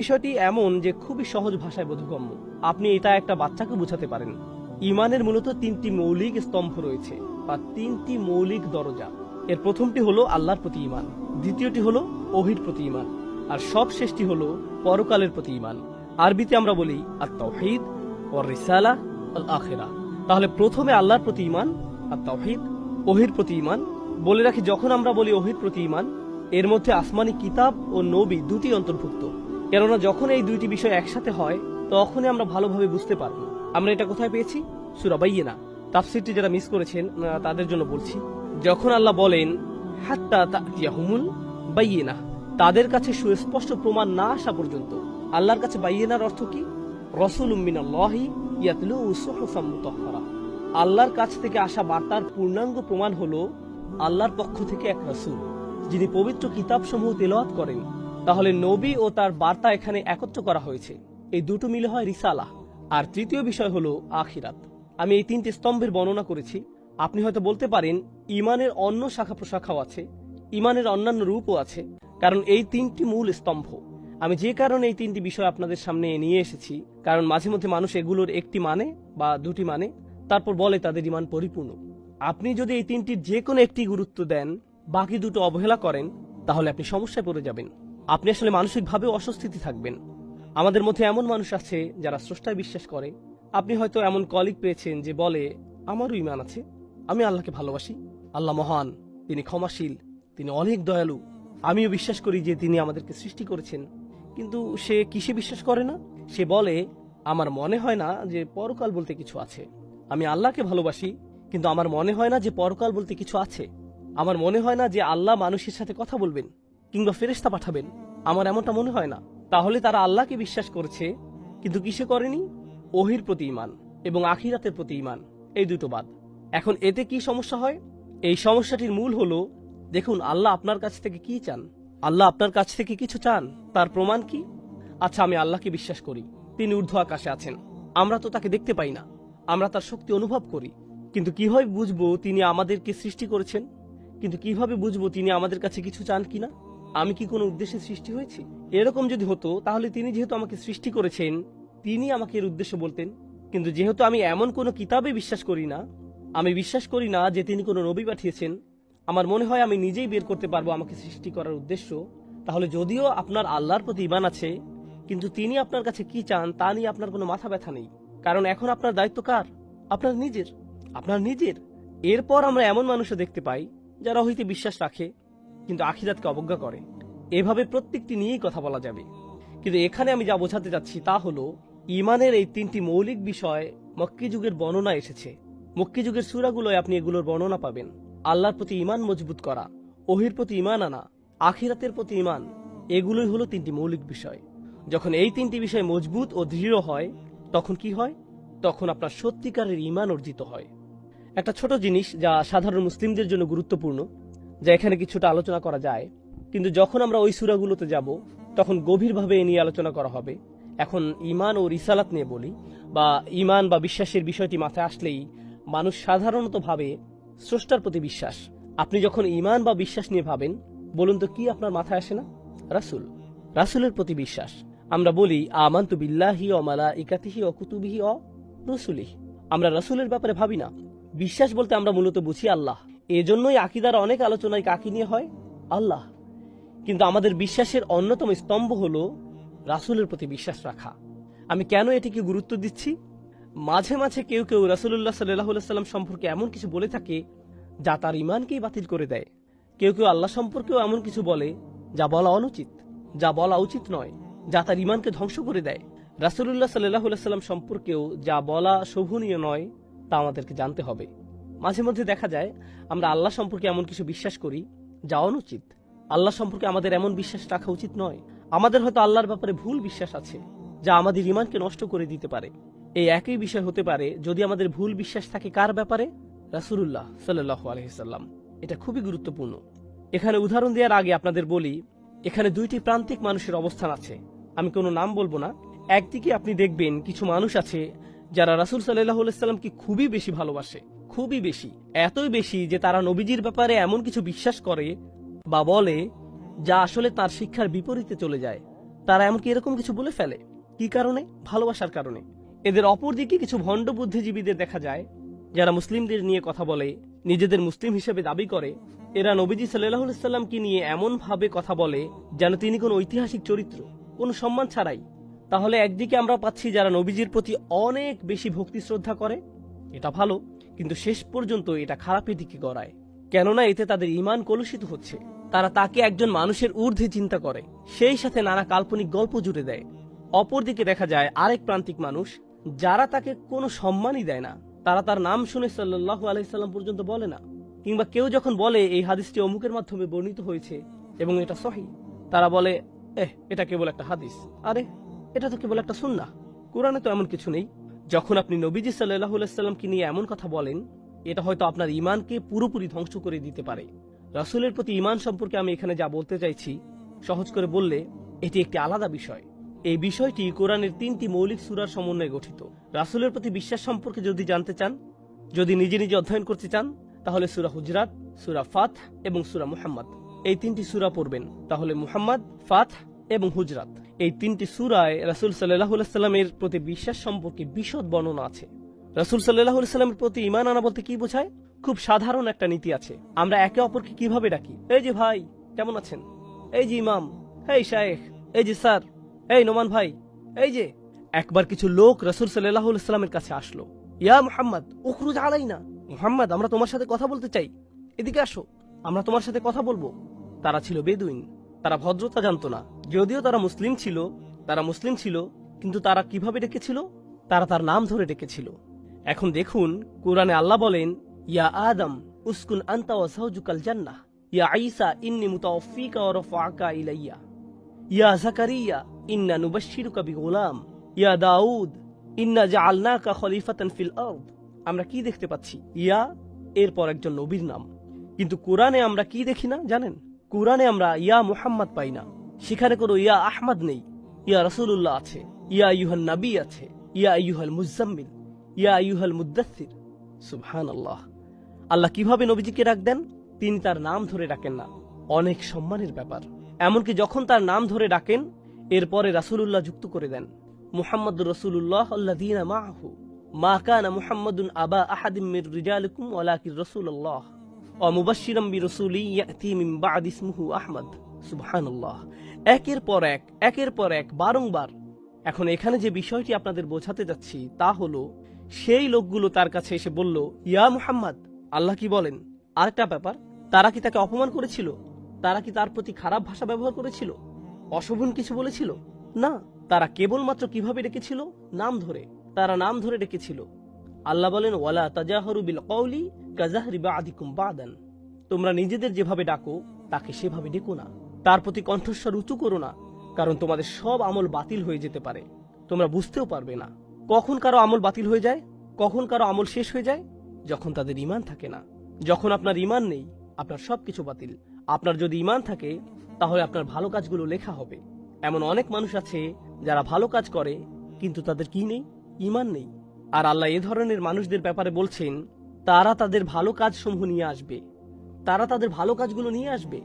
বিষয়টি এমন যে খুবই সহজ ভাষায় বোধগম্য। আপনি এটা একটা বাচ্চাকে বোঝাতে পারেন। ইমানের মূলত তিনটি মৌলিক স্তম্ভ রয়েছে বা তিনটি মৌলিক দরজা। এর প্রথমটি হলো আল্লাহর প্রতি ইমান দ্বিতীয়টি হলো ওহির প্রতি ইমান আর সব শেষটি হলো পরকালের প্রতি ইমান আরবিতে আমরা বলি আর তৌহিদ ও রিসালা আখেরা। তাহলে প্রথমে আল্লাহর প্রতি ইমান আর তৌহিদ ওহির প্রতি ইমান বলে রাখি, যখন আমরা বলি ওহির প্রতি ইমান এর মধ্যে আসমানি কিতাব ও নবী দুটি অন্তর্ভুক্ত। কেননা যখন এই দুইটি বিষয় একসাথে হয়, তখনই আমরা ভালোভাবে বুঝতে পারব। আমরা এটা কোথায় পেয়েছি? সুরাবাইয়ে না তাফসিরটি যারা মিস করেছেন তাদের জন্য বলছি, যখন আল্লাহ বলেন, হাত্তা বাইয়ে বাইয়েনা, তাদের কাছে সুস্পষ্ট প্রমাণ না আসা পর্যন্ত, আল্লাহর কাছে বাইয়েনার অর্থ কি? রসুল উম্মিনাল্লাহি আল্লাহর কাছ থেকে আসা বার্তার পূর্ণাঙ্গ প্রমাণ হলো, আল্লাহর পক্ষ থেকে এক রসুল, যিনি পবিত্র কিতাবসমূহ তেলাওয়াত করেন তাহলে নবী ও তার বার্তা এখানে একত্র করা হয়েছে। এই দুটো মিলে হয় রিসালা। আর তৃতীয় বিষয় হলো আখিরাত। আমি এই তিনটি স্তম্ভের বর্ণনা করেছি। আপনি হয়তো বলতে পারেন, ইমানের অন্য শাখা প্রশাখাও আছে, ইমানের অন্যান্য রূপও আছে, কারণ এই তিনটি মূল স্তম্ভ। আমি যে কারণে এই তিনটি বিষয় আপনাদের সামনে নিয়ে এসেছি, কারণ মাঝে মধ্যে মানুষ এগুলোর একটি মানে বা দুটি মানে তারপর বলে তাদের ইমান পরিপূর্ণ। আপনি যদি এই তিনটির যে কোনো একটি গুরুত্ব দেন, বাকি দুটো অবহেলা করেন, তাহলে আপনি সমস্যায় পড়ে যাবেন। আপনি আসলে মানসিকভাবে অস্বস্তিতে থাকবেন। আমাদের মধ্যে এমন মানুষ আছে যারা স্রষ্টায় বিশ্বাস করে। আপনি হয়তো এমন কলিগ পেয়েছেন যে বলে, আমারও ইমান আছে। আমি আল্লাহকে ভালোবাসি। আল্লাহ মহান, তিনি ক্ষমাশীল, তিনি অনেক দয়ালু। আমিও বিশ্বাস করি যে তিনি আমাদেরকে সৃষ্টি করেছেন। কিন্তু সে কিসে বিশ্বাস করে না? সে বলে, আমার মনে হয় না যে পরকাল বলতে কিছু আছে। আমি আল্লাহকে ভালোবাসি, কিন্তু আমার মনে হয় না যে পরকাল বলতে কিছু আছে। আমার মনে হয় না যে আল্লাহ মানুষের সাথে কথা বলবেন। কিংবা ফেরেশতা পাঠাবেন, আমার এমনটা মনে হয় না। তাহলে তারা আল্লাহকে বিশ্বাস করেছে, কিন্তু কিসে করেনি? ওহির প্রতি ইমান এবং আখিরাতের প্রতি ইমান এই দুটো বাদ। এখন এতে কি সমস্যা হয়? এই সমস্যাটির মূল হলো, দেখুন, আল্লাহ আপনার কাছ থেকে কি চান? আল্লাহ আপনার কাছ থেকে কিছু চান? তার প্রমাণ কি? আচ্ছা আমি আল্লাহকে বিশ্বাস করি। তিনি ঊর্ধ্ব আকাশে আছেন। আমরা তো তাকে দেখতে পাই না। আমরা তার শক্তি অনুভব করি। কিন্তু কীভাবে বুঝব তিনি আমাদেরকে সৃষ্টি করেছেন? কিন্তু কীভাবে বুঝব তিনি আমাদের কাছে কিছু চান কিনা? আমি কি কোনো উদ্দেশ্যে সৃষ্টি হয়েছি? এরকম যদি হতো, তাহলে তিনি যেহেতু আমাকে সৃষ্টি করেছেন, তিনি আমাকে এর উদ্দেশ্য বলতেন। কিন্তু যেহেতু আমি এমন কোনো কিতাবে বিশ্বাস করি না, আমি বিশ্বাস করি না যে তিনি কোনো নবী পাঠিয়েছেন, আমার মনে হয় আমি নিজেই বের করতে পারব আমাকে সৃষ্টি করার উদ্দেশ্য। তাহলে যদিও আপনার আল্লাহর প্রতি ইমান আছে, কিন্তু তিনি আপনার কাছে কি চান তা নিয়ে আপনার কোনো মাথা ব্যথা নেই। কারণ এখন আপনার দায়িত্ব কার? আপনার নিজের। আপনার নিজের। এরপর আমরা এমন মানুষও দেখতে পাই, যারা হইতে বিশ্বাস রাখে কিন্তু আখিরাতকে অবজ্ঞা করে। এভাবে প্রত্যেকটি নিয়েই কথা বলা যাবে। কিন্তু এখানে আমি যা বোঝাতে যাচ্ছি তা হলো, ইমানের এই তিনটি মৌলিক বিষয় মক্কি যুগের বর্ণনা এসেছে। মক্কি যুগের সুরাগুলোয় আপনি এগুলোর বর্ণনা পাবেন। আল্লাহর প্রতি ইমান মজবুত করা, ওহির প্রতি ইমান আনা, আখিরাতের প্রতি ইমান এগুলোই হলো তিনটি মৌলিক বিষয়। যখন এই তিনটি বিষয় মজবুত ও দৃঢ় হয়, তখন কি হয়? তখন আপনার সত্যিকারের ইমান অর্জিত হয়। একটা ছোট জিনিস যা সাধারণ মুসলিমদের জন্য গুরুত্বপূর্ণ যা এখানে কিছুটা আলোচনা করা যায়। কিন্তু যখন আমরা ওই সুরাগুলোতে যাব, তখন গভীরভাবে এ নিয়ে আলোচনা করা হবে। এখন ইমান ও রিসালাত নিয়ে বলি, বা ইমান বা বিশ্বাসের বিষয়টি মাথায় আসলেই মানুষ সাধারণত ভাবে স্রষ্টার প্রতি বিশ্বাস। আপনি যখন ইমান বা বিশ্বাস নিয়ে ভাবেন, বলুন তো কি আপনার মাথায় আসে না? রাসুল। রাসুলের প্রতি বিশ্বাস। আমরা বলি, আমান্তু বিল্লাহি ও মালা ইকাতিহি ও কুতুবিহি অ রসুলিহি। আমরা রাসুলের ব্যাপারে ভাবি না। বিশ্বাস বলতে আমরা মূলত বুঝি আল্লাহ। এজন্যই আকিদার অনেক আলোচনায় কাকি নিয়ে হয় আল্লাহ। কিন্তু আমাদের বিশ্বাসের অন্যতম স্তম্ভ হল রাসুলের প্রতি বিশ্বাস রাখা। আমি কেন এটিকে গুরুত্ব দিচ্ছি? মাঝে মাঝে কেউ কেউ রাসুল্লাহ সাল্লাহ সাল্লাম সম্পর্কে এমন কিছু বলে থাকে যা তার ইমানকেই বাতিল করে দেয়। কেউ কেউ আল্লাহ সম্পর্কেও এমন কিছু বলে যা বলা অনুচিত, যা বলা উচিত নয়, যা তার ইমানকে ধ্বংস করে দেয়। রাসুল্লাহ সাল্লাহ সাল্লাম সম্পর্কেও যা বলা শোভনীয় নয় তা আমাদেরকে জানতে হবে। মাঝে মধ্যে দেখা যায়, আমরা আল্লাহ সম্পর্কে এমন কিছু বিশ্বাস করি যা অনুচিত আল্লাহ সম্পর্কে আমাদের এমন বিশ্বাস রাখা উচিত নয়। আমাদের হয়তো আল্লাহর ব্যাপারে ভুল বিশ্বাস আছে, যা আমাদের ইমানকে নষ্ট করে দিতে পারে। এই একই বিষয় হতে পারে, যদি আমাদের ভুল বিশ্বাস থাকে কার ব্যাপারে? রাসুল্লাহ সাল্লাহ আলহিসাল্লাম এটা খুবই গুরুত্বপূর্ণ। এখানে উদাহরণ দেওয়ার আগে আপনাদের বলি, এখানে দুইটি প্রান্তিক মানুষের অবস্থান আছে। আমি কোনো নাম বলব না। একদিকে আপনি দেখবেন কিছু মানুষ আছে, যারা রাসুল সাল্লাহ সাল্লামকে খুবই বেশি ভালোবাসে। খুবই বেশি, এতই বেশি যে তারা নবীজির ব্যাপারে এমন কিছু বিশ্বাস করে বা বলে যা আসলে তার শিক্ষার বিপরীতে চলে যায়। তারা এমনকি এরকম কিছু বলে ফেলে। কি কারণে? ভালোবাসার কারণে। এদের অপর দিকে কিছু ভণ্ড বুদ্ধিজীবীদের দেখা যায়, যারা মুসলিমদের নিয়ে কথা বলে, নিজেদের মুসলিম হিসেবে দাবি করে। এরা নবীজি সাল্লাহ সাল্লামকে নিয়ে এমন ভাবে কথা বলে যেন তিনি কোনো ঐতিহাসিক চরিত্র, কোনো সম্মান ছাড়াই। তাহলে একদিকে আমরা পাচ্ছি যারা নবীজির প্রতি অনেক বেশি ভক্তি শ্রদ্ধা করে, এটা ভালো। কিন্তু শেষ পর্যন্ত এটা খারাপের দিকে গড়ায়। কেননা এতে তাদের ইমান কলুষিত হচ্ছে। তারা তাকে একজন মানুষের ঊর্ধ্বে চিন্তা করে। সেই সাথে নানা কাল্পনিক গল্প জুড়ে দেয়। অপরদিকে দেখা যায় আরেক প্রান্তিক মানুষ, যারা তাকে কোনো সম্মানই দেয় না। তারা তার নাম শুনে সাল্লাহ আলাইসাল্লাম পর্যন্ত বলে না। কিংবা কেউ যখন বলে, এই হাদিসটি অমুকের মাধ্যমে বর্ণিত হয়েছে এবং এটা সহি, তারা বলে, এহ, এটা কেবল একটা হাদিস। আরে, এটা তো কেবল একটা সুন্না কোরআনে তো এমন কিছু নেই। যখন আপনি নবীজি সাল্লাহ সাল্লামকে নিয়ে এমন কথা বলেন, এটা হয়তো আপনার ইমানকে পুরোপুরি ধ্বংস করে দিতে পারে। রাসূলের প্রতি ইমান সম্পর্কে আমি এখানে যা বলতে চাইছি, সহজ করে বললে, এটি একটি আলাদা বিষয়। এই বিষয়টি কোরআনের তিনটি মৌলিক সুরার সমন্বয়ে গঠিত। রাসূলের প্রতি বিশ্বাস সম্পর্কে যদি জানতে চান, যদি নিজে নিজে অধ্যয়ন করতে চান, তাহলে সুরা হুজরাত, সুরা ফাত এবং সুরা মুহাম্মদ। এই তিনটি সুরা পড়বেন। তাহলে মুহাম্মদ ফাত এবং হুজরাত। এই তিনটি সুরায় রাসুল সাল্লাহ সাল্লামের প্রতি বিশ্বাস সম্পর্কে বিশদ বর্ণনা আছে। রাসুল সাল্লাহ সাল্লামের প্রতি ইমান আনা বলতে কি বোঝায়? খুব সাধারণ একটা নীতি আছে। আমরা একে অপরকে কীভাবে ডাকি? এই যে ভাই, কেমন আছেন? এই যে ইমাম, এই শায়েখ, এই যে স্যার, এই নোমান ভাই, এই যে। একবার কিছু লোক রাসুল সাল্লাহ সাল্লামের কাছে আসলো। ইয়া মুহাম্মদ, উখরুজ আলাই না মুহাম্মদ, আমরা তোমার সাথে কথা বলতে চাই। এদিকে আসো, আমরা তোমার সাথে কথা বলব। তারা ছিল বেদুইন। তারা ভদ্রতা জানত না। যদিও তারা মুসলিম ছিল, তারা মুসলিম ছিল, কিন্তু তারা কীভাবে ডেকেছিল? তারা তার নাম ধরে ডেকেছিল। এখন দেখুন, কোরআনে আল্লাহ বলেন, ইয়া আদম, উসকুন আন্তা ওয়া যাওজুকাল জান্নাহ। ইয়া ঈসা, ইন্নী মুতাওফিকা ওয়া রাফাআকা ইলাইয়া। ইয়া জাকারিয়া ইন্না নুবাশশিরুকা বিগুলাম। ইয়া দাউদ, ইন্না জাআলনাকা খলিফাতান ফিল আরদ। আমরা কি দেখতে পাচ্ছি? ইয়া, এরপর একজন নবীর নাম। কিন্তু কোরআনে আমরা কি দেখি না, জানেন? কোরআনে আমরা ইয়া মুহাম্মদ পাই না। সেখানে কোনো ইয়া আহমদ নেই। ইয়া রসুল্লাহ আছে, ইয়া ইউহাল নবী আছে, ইয়া ইউহাল মুজাম্মিল, ইয়া ইউহাল মুদাসির সুবহান আল্লাহ আল্লাহ কীভাবে নবীজিকে ডাক দেন? তিনি তার নাম ধরে ডাকেন না। অনেক সম্মানের ব্যাপার। এমনকি যখন তার নাম ধরে ডাকেন, এরপরে রাসূলুল্লাহ যুক্ত করে দেন মুহাম্মদ রসুল্লাহ আল্লাযীনা মাআহু, মা কানা মুহাম্মাদুন আবা আহাদিম রিজালিকুম ওয়ালাকিন রাসূলুল্লাহ। অমুবাশিরম বিরসুলি আহমদ। একের পর এক, একের পর এক, বারংবার। এখন এখানে যে বিষয়টি আপনাদের বোঝাতে যাচ্ছি তা হলো, সেই লোকগুলো তার কাছে এসে বলল, ইয়া মুহাম্মদ, আল্লাহ কি বলেন? আরেকটা ব্যাপার, তারা কি তাকে অপমান করেছিল? তারা কি তার প্রতি খারাপ ভাষা ব্যবহার করেছিল? অশোভন কিছু বলেছিল? না, তারা কেবলমাত্র কীভাবে ডেকেছিল? নাম ধরে, তারা নাম ধরে ডেকেছিল। আল্লাহ বলেন, ওয়ালা তাজাহরু বিল কওলি কাজাহরি বাদিকুম বাদান। তোমরা নিজেদের যেভাবে ডাকো, তাকে সেভাবে ডেকো না। তার প্রতি কণ্ঠস্বর উঁচু করো না, কারণ তোমাদের সব আমল বাতিল হয়ে যেতে পারে। তোমরা বুঝতেও পারবে না, কখন কারও আমল বাতিল হয়ে যায়, কখন কারও আমল শেষ হয়ে যায়, যখন তাদের ইমান থাকে না। যখন আপনার ইমান নেই, আপনার সবকিছু বাতিল। আপনার যদি ইমান থাকে, তাহলে আপনার ভালো কাজগুলো লেখা হবে। এমন অনেক মানুষ আছে, যারা ভালো কাজ করে, কিন্তু তাদের কি নেই? ইমান নেই। আর আল্লাহ এ ধরনের মানুষদের ব্যাপারে বলছেন তারা তাদের ভালো কাজসমূহ নিয়ে আসবে। তারা তাদের ভালো কাজগুলো নিয়ে আসবে।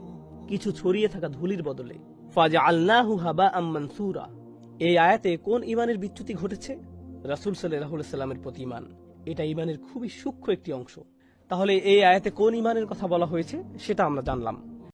কিছু ছড়িয়ে থাকা ধুলির বদলে। ফাজা আল্লাহু হাবা আম্মানসুরা এই আয়াতে কোন ইমানের বিচ্যুতি ঘটেছে? রাসুল সাল্লামের প্রতি ইমান এটা ইমানের খুবই সূক্ষ্ম একটি অংশ। তাহলে এই আয়াতে কোন ইমানের কথা বলা হয়েছে, সেটা আমরা জানলাম।